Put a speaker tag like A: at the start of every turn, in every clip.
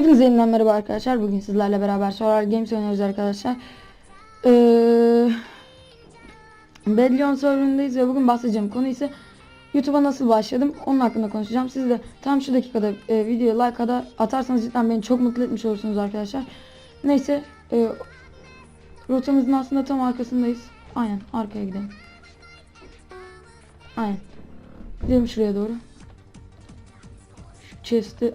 A: Hepinize yeniden merhaba arkadaşlar. Bugün sizlerle beraber Solar Games oynuyoruz arkadaşlar. Ee, Bedlion serverındayız ve bugün bahsedeceğim konu ise YouTube'a nasıl başladım onun hakkında konuşacağım. Siz de tam şu dakikada e, videoya like atarsanız cidden beni çok mutlu etmiş olursunuz arkadaşlar. Neyse e, rotamızın aslında tam arkasındayız. Aynen arkaya gidelim. Aynen. Gidelim şuraya doğru. Şu chest'i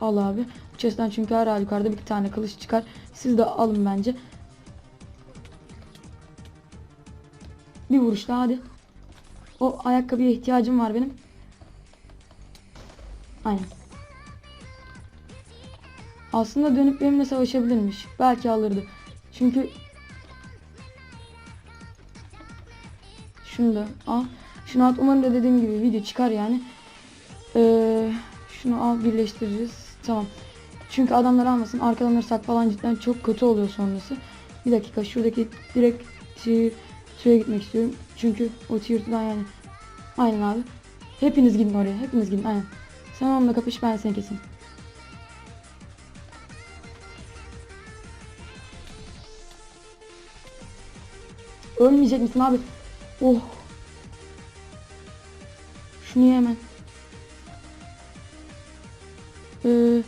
A: al abi. Chest'ten çünkü her halükarda bir tane kılıç çıkar. Siz de alın bence. Bir vuruş daha hadi. O ayakkabıya ihtiyacım var benim. Aynen. Aslında dönüp benimle savaşabilirmiş. Belki alırdı. Çünkü şunu da al. Şunu at. Umarım da dediğim gibi video çıkar yani. Ee, şunu al birleştireceğiz. Tamam. Çünkü adamlar almasın. Arkalanırsak falan cidden çok kötü oluyor sonrası. Bir dakika şuradaki direkt tier gitmek istiyorum. Çünkü o tier 2'dan yani. Aynen abi. Hepiniz gidin oraya. Hepiniz gidin. Aynen. Sen onunla kapış ben seni keseyim. Ölmeyecek misin abi? Oh. Şunu hemen. Ee,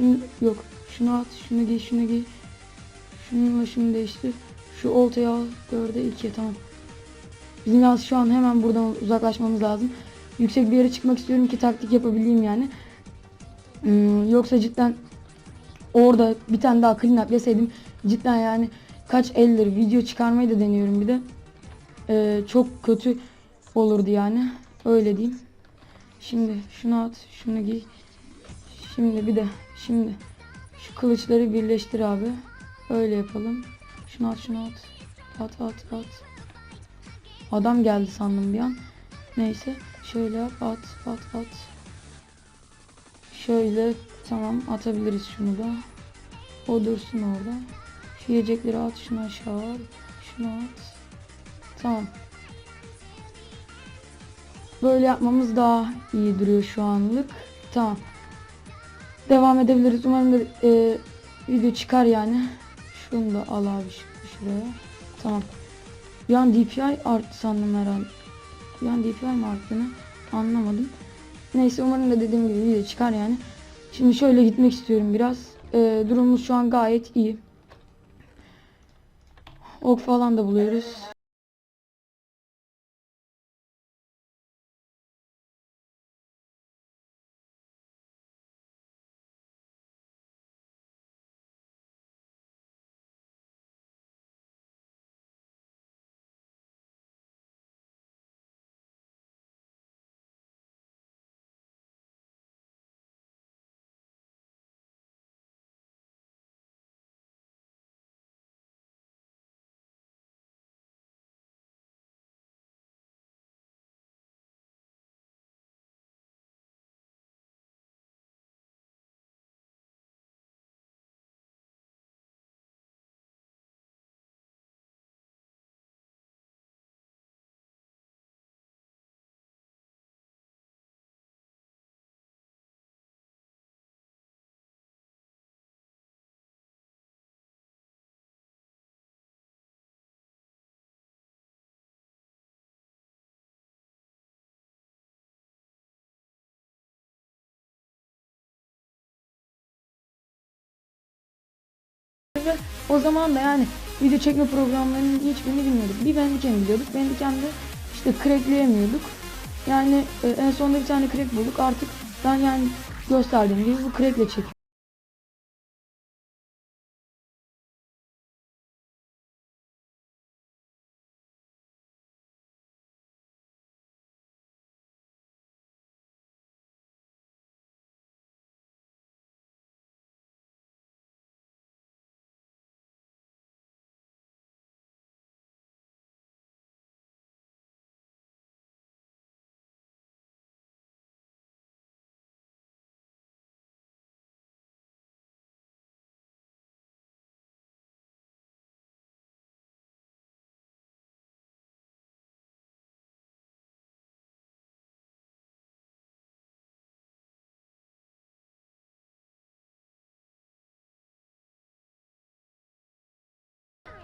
A: şunu yok. Şunu at, şunu giy, şunu giy. Şununla şunu değiştir. Şu oltayı al. Dörde ikiye tamam. Bizim yalnız şu an hemen buradan uzaklaşmamız lazım. Yüksek bir yere çıkmak istiyorum ki taktik yapabileyim yani. Hmm, yoksa cidden orada bir tane daha clean up yeseydim cidden yani kaç eldir video çıkarmayı da deniyorum bir de. Ee, çok kötü olurdu yani. Öyle diyeyim. Şimdi şunu at, şunu giy. Şimdi bir de şimdi şu kılıçları birleştir abi. Öyle yapalım. Şunu at, şunu at. At, at, at. Adam geldi sandım bir an. Neyse. Şöyle yap, at, at, at. Şöyle tamam atabiliriz şunu da. O dursun orada. Şu yiyecekleri at, şunu aşağı al. Şunu at. Tamam. Böyle yapmamız daha iyi duruyor şu anlık. Tamam. Devam edebiliriz. Umarım da e, video çıkar yani. Şunu da al abi şu- şuraya. Tamam. Bir an DPI arttı sandım herhalde. Bir an DPI mi arttığını anlamadım. Neyse umarım da dediğim gibi video çıkar yani. Şimdi şöyle gitmek istiyorum biraz. E, durumumuz şu an gayet iyi. Ok falan da buluyoruz. Ve o zaman da yani video çekme programlarının hiçbirini bilmiyorduk. Bir Bandicam biliyorduk. Bandicam'da işte crackleyemiyorduk. Yani e, en sonunda bir tane crack bulduk. Artık ben yani gösterdiğim gibi bu crackle çekiyorum.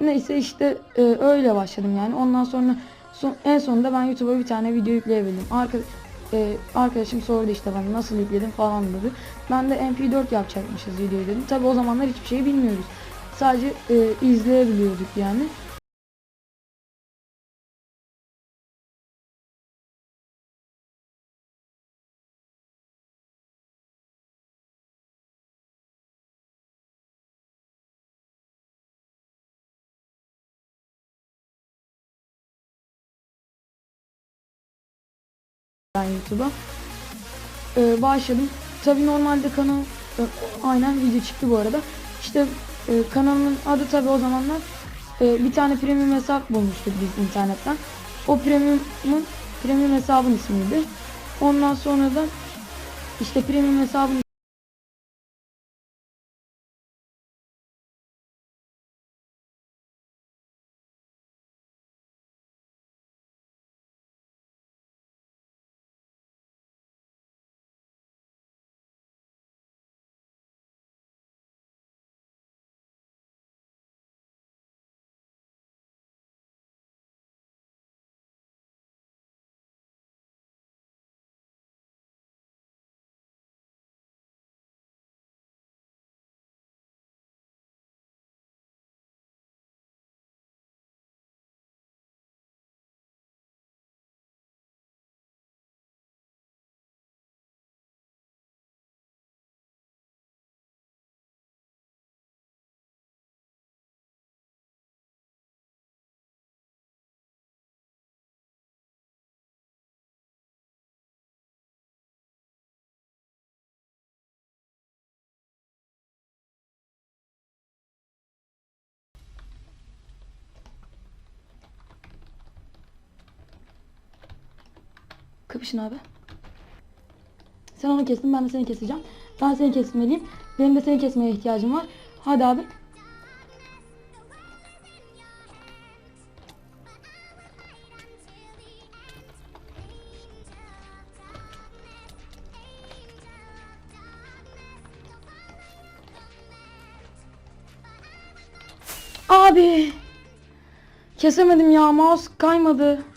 A: Neyse işte e, öyle başladım yani. Ondan sonra son, en sonunda ben YouTube'a bir tane video yükleyebildim. Arka, e, arkadaşım sordu işte bana nasıl yükledim falan dedi. Ben de MP4 yapacakmışız videoyu dedim. Tabi o zamanlar hiçbir şey bilmiyoruz. Sadece e, izleyebiliyorduk yani. Ben YouTube'a. Ee, başladım. Tabi normalde kanal e, aynen video çıktı bu arada. İşte e, kanalımın adı tabi o zamanlar e, bir tane premium hesap bulmuştuk biz internetten. O premiumun premium hesabın ismiydi. Ondan sonra da işte premium hesabın Kapışın abi. Sen onu kestin ben de seni keseceğim. Ben seni kesmeliyim. Benim de seni kesmeye ihtiyacım var. Hadi abi. Abi. Kesemedim ya mouse kaymadı.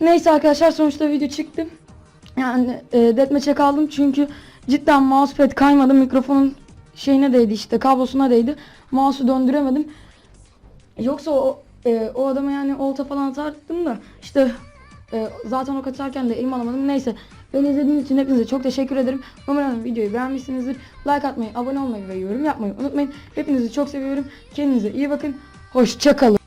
A: Neyse arkadaşlar sonuçta video çıktı. Yani e, deathmatch'e kaldım çünkü cidden mousepad kaymadı. Mikrofonun şeyine değdi işte kablosuna değdi. Mouse'u döndüremedim. Yoksa o, e, o adama yani olta falan atardım da işte e, zaten o kaçarken de elim alamadım. Neyse beni izlediğiniz için hepinize çok teşekkür ederim. Umarım videoyu beğenmişsinizdir. Like atmayı, abone olmayı ve yorum yapmayı unutmayın. Hepinizi çok seviyorum. Kendinize iyi bakın. Hoşçakalın.